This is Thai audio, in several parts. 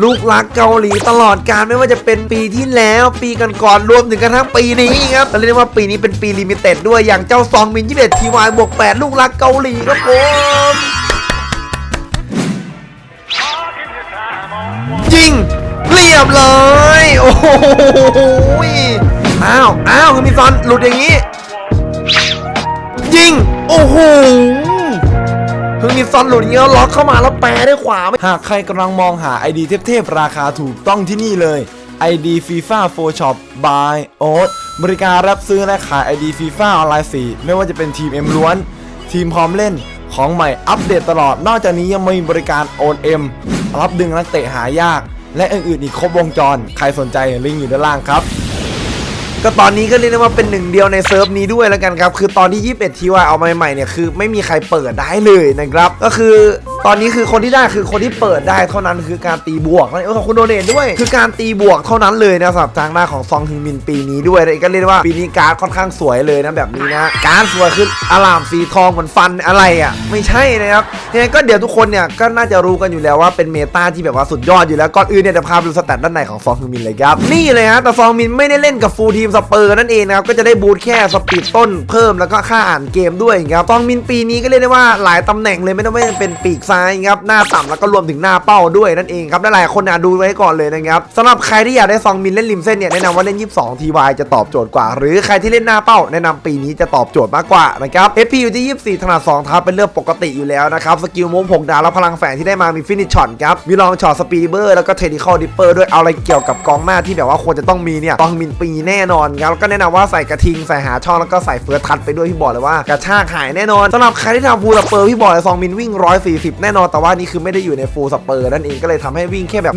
ลูกรักเกาหลีตลอดการไม่ว่าจะเป็นปีที่แล้วปีก่อนๆรวมถึงกระทั่งปีนี้ครับแต่เรียกได้ว่าปีนี้เป็นปีลิมิเต็ดด้วยอย่างเจ้าซองมิน21ทีวายบวก8ลูกรักเกาหลีครับผมยิงเรียบเลย โอ้โหอ้าวอ้าวคือมีซอนหลุดอย่างนี้ ยิง โอ้โห เพิ่งมีซอนหลุดเงี้ยล็อกเข้ามาแล้วแปรด้วยขวาไม่หากใครกำลังมองหา ID เทพๆราคาถูกต้องที่นี่เลย ID FIFA 4 Shop by Oat บริการรับซื้อและขาย ID FIFA ออนไลน์4ไม่ว่าจะเป็นทีม M ล้วน ทีมพร้อมเล่นของใหม่อัปเดตตลอด นอกจากนี้ยังมีบริการโอน M รับดึงนักเตะหายาก และอื่นๆอีกครบวงจร ใครสนใจลิงก์อยู่ด้านล่างครับ ก็ตอนนี้ก็เรียกได้ว่าเป็นหนึ่งเดียวในเซิร์ฟนี้ด้วยแล้วกันครับ คือตอนที่ 21ทีวาเอาใหม่ๆเนี่ยคือไม่มีใครเปิดได้เลยนะครับ ก็คือตอนนี้คือคนที่ได้คือคนที่เปิดได้เท่านั้นคือการตีบวกนั่นเองขอบคุณโดเนทด้วย คือการตีบวกเท่านั้นเลยนะสำหรับทางหน้าของซองฮึงมินปีนี้ด้วยแล้วก็เรียกว่าปีนี้การ์ดค่อนข้างสวยเลยนะแบบนี้นะการ์ดสวยคืออลามสีทองเหมือนฟันอะไรอะไม่ใช่นะครับยังไงก็เดี๋ยวทุกคนเนี่ยก็น่าจะรู้กันอยู่แล้วว่าเป็นเมตาที่แบบว่าสุดยอดอยู่แล้วก่อนอื่นเนี่ยจะพาไปดูสแตทด้านในของซองฮึงมินเลยครับนี่เลยฮะแต่ซองมินไม่ได้เล่นกับฟูลทีมสเปอร์นั่นเองนะครับก็จะได้บูทแค่สปีดต้นเพิ่มแล้วก็ค่าอ่านเกมด้วยครับซองมินปีนี้ก็เรียกได้ว่าหลายตำแหน่งเลยไม่ต้องไม่เป็นปีกซ้ายครับหน้าต่ำแล้วก็รวมถึงหน้าเป้าด้วยนั่นเองครับและหลายคนนะดูไว้ก่อนเลยนะครับสำหรับใครที่อยากได้ซองมินเล่นริมเส้นเนี่ยแนะนำว่าเล่น 22 TY จะตอบโจทย์กว่า หรือใครที่เล่นหน้าเป้า แนะนำปีนี้จะตอบโจทย์มากกว่านะครับ FP อยู่ที่ 24 ถนัด2เท้าเป็นเรื่องปกติอยู่แล้วนะครับ สกิลโมผงดาวและพลังแฝงที่ได้มามีฟินิชช็อตครับ มีลองช็อตสปีดเบอร์แล้วก็เทคนิคอลดิปเปอร์ด้วยเอาอะไรเกี่ยวกับกองหน้าที่แบบว่าควรจะต้องมีเนี่ยซองมินปีแน่นอนครับแล้วก็แนะนำว่าใส่กระทิงใส่หาช่องแล้วก็ใส่เฟิร์สทัชไปด้วยพี่บอกเลยว่ากระชากหายแน่นอนสำหรับใครที่ทำฟูลสเปอร์พี่บอกเลยซองมินวิ่ง 140 แน่นอนแต่ว่านี่คือไม่ได้อยู่ในฟูลสเปอร์นั่นเองก็เลยทำให้วิ่งแค่แบบ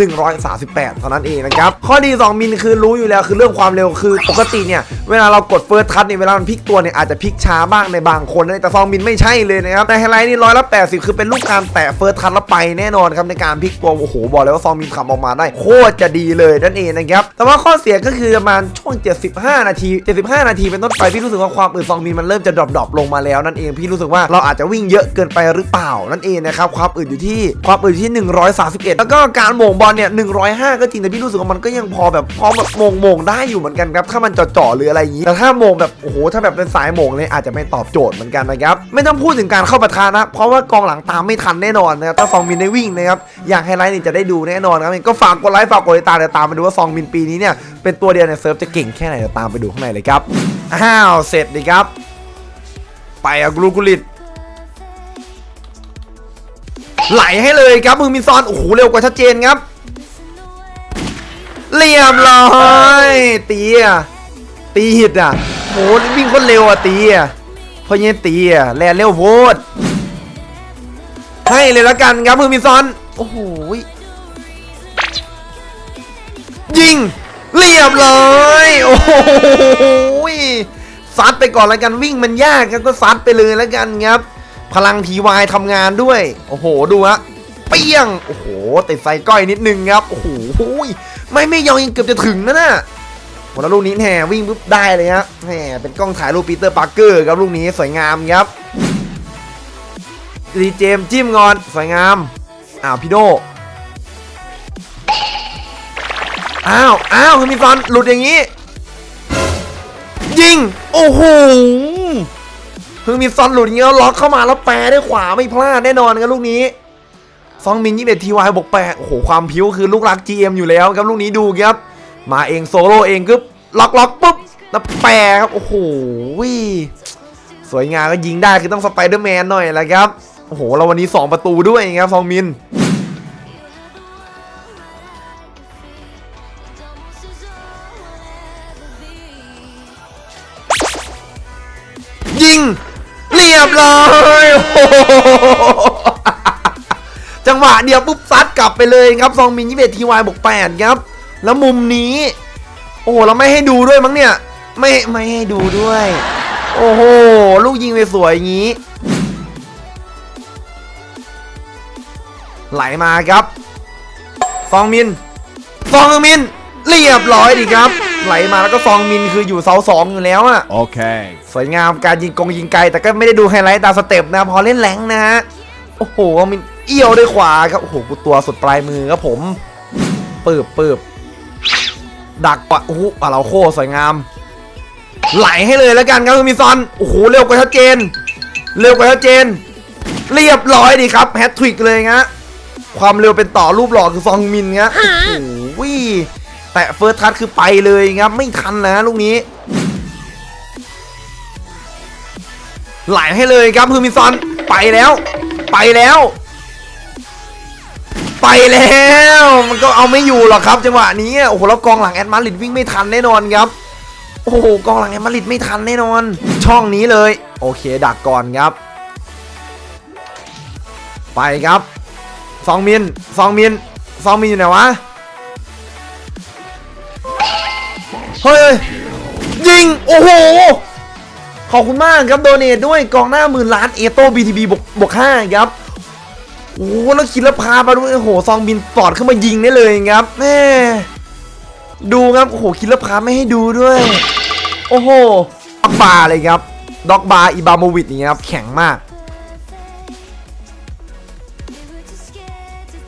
138เท่านั้นเองนะครับข้อดี 2 มิลคือรู้อยู่แล้วคือเรื่องความเร็วคือปกติเนี่ยเวลาเรากดเฟิร์สทัชเนี่ยเวลามันพลิกตัวเนี่ยอาจจะพลิกช้าบ้างในบางคนนะแต่ซองมินไม่ใช่เลยนะครับในไฮไลท์นี่ร้อยละ80คือเป็นลูกการแตะเฟิร์สทัชแล้วไปแน่นอนครับในการพลิกตัวโอ้โหบอกเลยว่าซองมินขับออกมาได้ โคตรจะดีเลยนั่นเองนะครับแต่ว่าข้อเสียก็คือประมาณช่วง75 นาที 75 นาทีเป็นต้นไปพี่รู้สึกว่าความอื่นซองมินมันเริ่มจะดรอปๆลงมาแล้วนั่นเองพี่รู้สึกว่าเราอาจจะวิ่งเยอะเกินไปหรือเปล่านั่นเองนะครับความอื่นอยู่ที่ความอื่นอยู่ที่ 131 แล้วก็การโหม่งบอลเนี่ย 105 ก็จริงแต่พี่รู้สึกว่ามันก็ยังพอแบบพอแบบโหม่งโหม่งได้อยู่เหมือนกันครับถ้ามันจ่อๆหรืออะไรอย่างนี้แต่ถ้าโหม่งแบบโอ้โหถ้าแบบเป็นสายโหม่งเลยอาจจะไม่ตอบโจทย์เหมือนกันนะครับไม่ต้องพูดถึงการเข้าประทานนะเพราะว่ากองหลังตามไม่ทันแน่นอนนะครับถ้าซองมินได้วิ่งนะครับอย่างไฮไลท์นี่จะได้ดูแน่นอนครับก็ฝากกดไลค์ฝากกดติดตามเดี๋ยวตามไปดูว่าซองมินปีนี้เนี่ย เป็นตัวเดียวในเซิร์ฟจะเก่งแค่ไหนเดี๋ยวตามไปดูข้างในเลยครับ อ้าว เสร็จดีครับ ไปอะกรูกุลิตไหลให้เลยครับมือมินซอน โอ้โห เร็วกว่าชัดเจนครับ เรียบร้อยตีอะตีหิดอะโหวิ่งคนเร็วอะตีอะเพราะงี้ตีอะแลนเร็วโพดให้เลยละกันครับมือมินซอน โอ้โหยิง เรียบร้อยโอ้โหซัดไปก่อนแล้วกันวิ่งมันยากครับก็ซัดไปเลยแล้วกันครับ พลังทีวายทำงานด้วย โอ้โห ดูฮะเปี้ยง โอ้โหติดไซก้อยนิดนึงครับ โอ้โหไม่ไม่ยองยังเกือบจะถึงนะน่ะแล้วลูกนี้แห่วิ่งปุ๊บได้เลยฮะแห่เป็นกล้องถ่ายรูปปีเตอร์ปาร์เกอร์ครับลูกนี้สวยงามครับดีเจมจิ้มงอนสวยงามอ้าวพี่โด อ้าวอ้าวคือมีฟันหลุดอย่างนี้ ยิง โอ้โหเพิ่งมีซอนหลุดอย่างเงี้ยล็อกเข้ามาแล้วแปรด้วยขวาไม่พลาดแน่นอนครับลูกนี้ ซองมินยี่สิบเอ็ดทีวายบกแปดโอ้โหความพิ้วคือลูกรัก GM อยู่แล้วครับลูกนี้ดูครับ มาเองโซโล่เองกึบล็อกล็อกปุ๊บแล้วแปรครับโอ้โหสวยงามก็ยิงได้คือต้องสไปเดอร์แมนหน่อยแหละครับโอ้โหเราวันนี้ 2 ประตูด้วยครับซองมิน ยิง เรียบร้อยจังหวะเดียวปุ๊บซัดกลับไปเลยครับซองมินยี่สิบทีวายบวกแปดครับ แล้วมุมนี้ โอ้โหเราไม่ให้ดูด้วยมั้งเนี่ย ไม่ไม่ให้ดูด้วย โอ้โห ลูกยิงไปสวยอย่างนี้ ไหลมาครับ ซองมิน ซองมิน เรียบร้อยดีครับ ไหลมาแล้วก็ซองมินคืออยู่เสาสองอยู่แล้วอะ Okay. สวยงามการยิงกงยิงไกล แต่ก็ไม่ได้ดูไฮไลท์ตามสเต็ปนะพอเล่นแรงค์นะฮะโอ้โหมินเอี้ยวด้วยขวาครับโอ้โหกูตัวสุดปลายมือครับผมปืบปืบดักปะโอ้โหอะเราโคสวยงาม ไหลให้เลยแล้วกันครับคือมีซอนโอ้โหเร็วกว่าชัดเจน เร็วกว่าชัดเจน เรียบร้อยดีครับแฮตทริกเลยงะความเร็วเป็นต่อรูปหล่อคือซองมินงะโอ้โห แต่เฟิร์สทัชคือไปเลยครับไม่ทันนะลูกนี้ไหลให้เลยครับคือมินซอนไปแล้ว ไปแล้ว ไปแล้ว มันก็เอาไม่อยู่หรอกครับ จังหวะนี้โอ้โหแล้วกองหลังแอดมาริดวิ่งไม่ทันแน่นอนครับโอ้โหกองหลังแอดมาริดไม่ทันแน่นอน ช่องนี้เลย โอเค ดักก่อนครับ ไปครับซองมินซองมินซองมินอยู่ไหนวะ เฮ้ยยิง โอ้โห ขอบคุณมากครับโดเนทด้วยกองหน้าหมื่นล้านเอโต้บีทีบีบวกห้าครับโอ้โหแล้วคิดแล้วพามาด้วยโอ้โหซองบินปอดขึ้นมายิงได้เลยครับแม่ดูครับโอ้โหคิดแล้วพาไม่ให้ดูด้วย โอ้โหด็อกบาร์เลยครับด็อกบาร์อิบาโมวิดนี่ครับแข็งมาก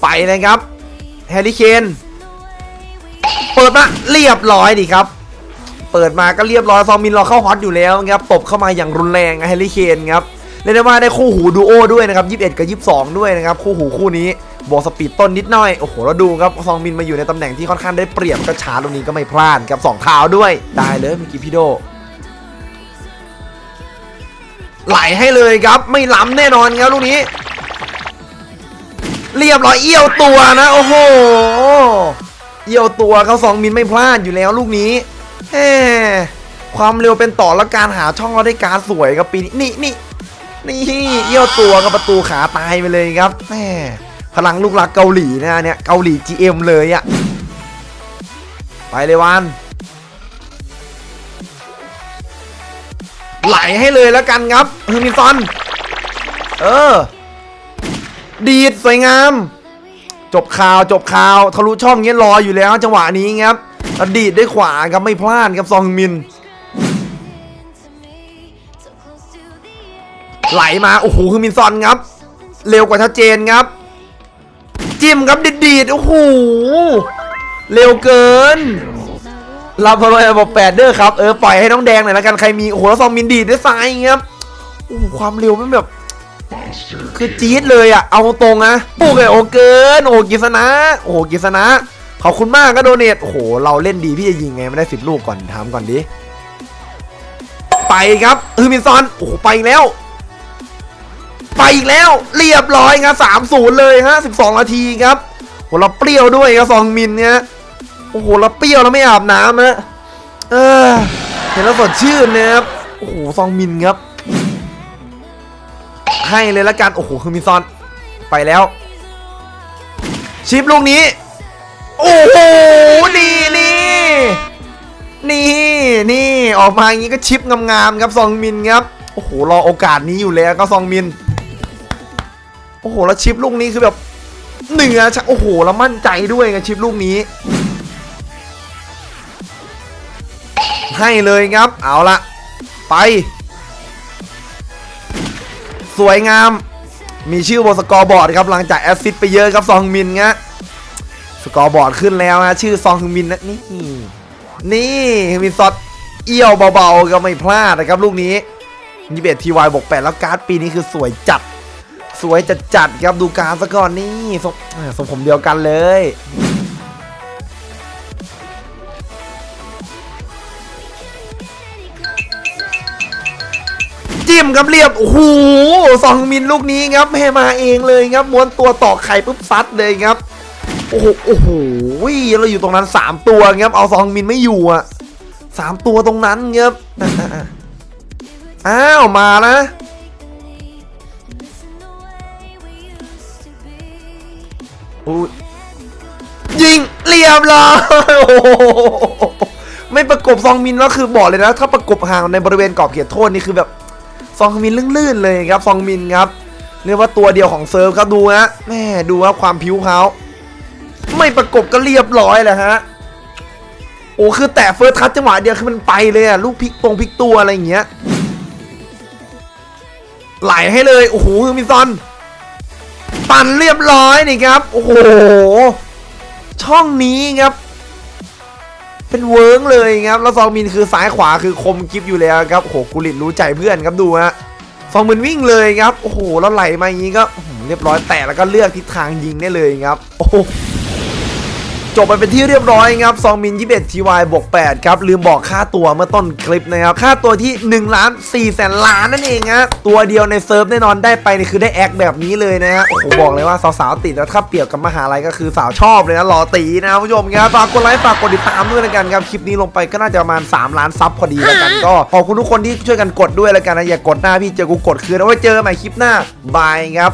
ไปเลยครับแฮร์รี่เคนเปิดมาเรียบร้อยดีครับ ปิดมาก็เรียบร้อยซองมินรอเข้าฮอตอยู่แล้วครับตบเข้ามาอย่างรุนแรงแฮร์รี่เคนครับเรียกได้ว่าได้คู่หูดูโอด้วยนะครับ21 กับ 22 ด้วยนะครับคู่หูคู่นี้บวกสปีดต้นนิดหน่อย โอ้โหแล้วดูครับซองมินมาอยู่ในตำแหน่งที่ค่อนข้างได้เปรียบก็ช้าตรงนี้ก็ไม่พลาดครับสองเท้าด้วยได้เลยเมื่อกี้พี่โดไหลให้เลยครับไม่ล้ำแน่นอนครับลูกนี้ เรียบร้อยเอี้ยวตัวนะ โอ้โหเอี้ยวตัวเขาสองมินไม่พลาดอยู่แล้วลูกนี้ แหมความเร็วเป็นต่อและการหาช่องเราได้การสวยครับปีนี้นี่นี่นี่เอี้ยวตัวกับประตูขาตายไปเลยครับแหมพลังลูกหลักเกาหลีนะเนี่ยเกาหลี GM เลยอะไปเลยวัน ไหลให้เลยแล้วกันครับเฮอร์มิซอน เออ ดีดสวยงาม จบข่าวจบข่าวทะลุช่องเงี้ยรออยู่แล้วจังหวะนี้ครับ แล้วดีดด้ขวาครับไม่พลาดครับซองมิน ไหลมา โอ้โหคือมินซอนครับ เร็วกว่าชัดเจนครับ จิ้มครับดีดโอ้โหเร็วเกินรับพลอยบอกแปดเด้อครับ เออปล่อยให้น้องแดงหน่อยละกันใครมี โอ้โหแล้วซองมินดีดด้วยซ้ายครับโอ้ความเร็วมันแบบ คือจี๊ดเลยอะ เอาตรงนะโอ้โหโอเกิน โอ้กิษณะโอ้กิษณะ อบคุณมากก็โดเนทโหเราเล่นดีพี่จะยิงไงไม่ได้สิบลูกก่อนถามก่อนดิไปครับฮือมินซอนโอ้โหไปแล้ว ไปอีกแล้วเรียบร้อยครับสามศูนย์เลยฮะสิบสองนาทีครับโหเราเปรี้ยวด้วยครับซองมินเนี่ยโอ้โหเราเปรี้ยวเราไม่อาบน้ำนะเออเห็นแล้วสดชื่นนะครับโอ้โหซองมินครับ ให้เลยละกันโอ้โหคือมินซอนไปแล้ว ชิปลูกนี้ โอ้โหนี่นี่ นี่นี่ออกมาอย่างนี้ก็ชิปงามๆครับซองมินครับ โอ้โหรอโอกาสนี้อยู่แล้วก็ซองมิน โอ้โหแล้วชิปลูกนี้คือแบบเหนือชะโอ้โหแล้วมั่นใจด้วยไงชิปลูกนี้ ให้เลยครับ เอาละไป สวยงาม มีชื่อบนสกอร์บอร์ดครับหลังจากแอสซิสไปเยอะครับซองมินเงะส กอบอร์ดขึ้นแล้วนะชื่อซองฮึงมินนะนี่นี่ฮึงมินซอดเอี้ยวเบาๆก็ไม่พลาดนะครับลูกนี้ยี่สิบทีวายบวกแปดแล้วการ์ดปีนี้คือสวยจัด สวยจัดจัดครับดูการ์ดซะก่อนนี่ทรงทรงผมเดียวกันเลยจิ้มครับเรียบโอ้โหสองมินลูกนี้ครับให้มาเองเลยครับม้วนตัวต่อไข่ปุ๊บซัดเลยครับ โอ้โหโอ้โหเราอยู่ตรงนั้น 3 ตัวครับเอาซองมินไม่อยู่อะสามตัวตรงนั้นครับอ้าวมานะอุ๊ยยิงเรียบร้อยโอ้โหไม่ประกบซองมินแล้วคือบอกเลยนะ ถ้าประกบห่างในบริเวณกรอบเขตโทษนี่คือแบบซองมินลื่นๆเลยครับซองมินครับเรียกว่าตัวเดียวของเซิร์ฟครับดูนะแม่ดูครับความผิวเขา ไม่ประกบก็เรียบร้อยแหละฮะ โอ้คือแตะเฟิร์สทัชจังหวะเดียวคือมันไปเลยอะลูกพลิกตรงพลิกตัวอะไรอย่างเงี้ย ไหลให้เลย โอ้โหคือมินซอนปั่นเรียบร้อยนี่ครับ โอ้โห ช่องนี้ครับ เป็นเวิร์กเลยครับ แล้วซองมินคือซ้ายขวาคือคมกิฟอยู่แล้วครับ โอ้โหกุลิตรู้ใจเพื่อนครับดูฮะซองมินวิ่งเลยครับ โอ้โห แล้วไหลมาอย่างนี้ก็เรียบร้อยแต่แล้วก็เลือกทิศทางยิงได้เลยครับ โอ้ จบไปเป็นที่เรียบร้อยครับซองมิน 21 TY บวก8ครับ ลืมบอกค่าตัวเมื่อต้นคลิปนะครับ ค่าตัวที่1ล้าน4แสนล้านนั่นเองฮะตัวเดียวในเซิร์ฟแน่นอนได้ไปนี่คือได้แอคแบบนี้เลยนะฮะโอ้โหบอกเลยว่าสาวๆติดแล้วถ้าเปรียบกับมหาลัยก็คือสาวชอบเลยนะรอตีนะครับผู้ชมครับฝากกดไลค์ฝากกดติดตามด้วยแล้วกันครับคลิปนี้ลงไปก็น่าจะประมาณ 3 ล้านซับพอดีแล้วกันก็ขอบคุณทุกคนที่ช่วยกันกดด้วยแล้วกันนะอย่ากดหน้าพี่เจอกูกดคืนเอาไว้เจอกันใหม่คลิปหน้าบายครับ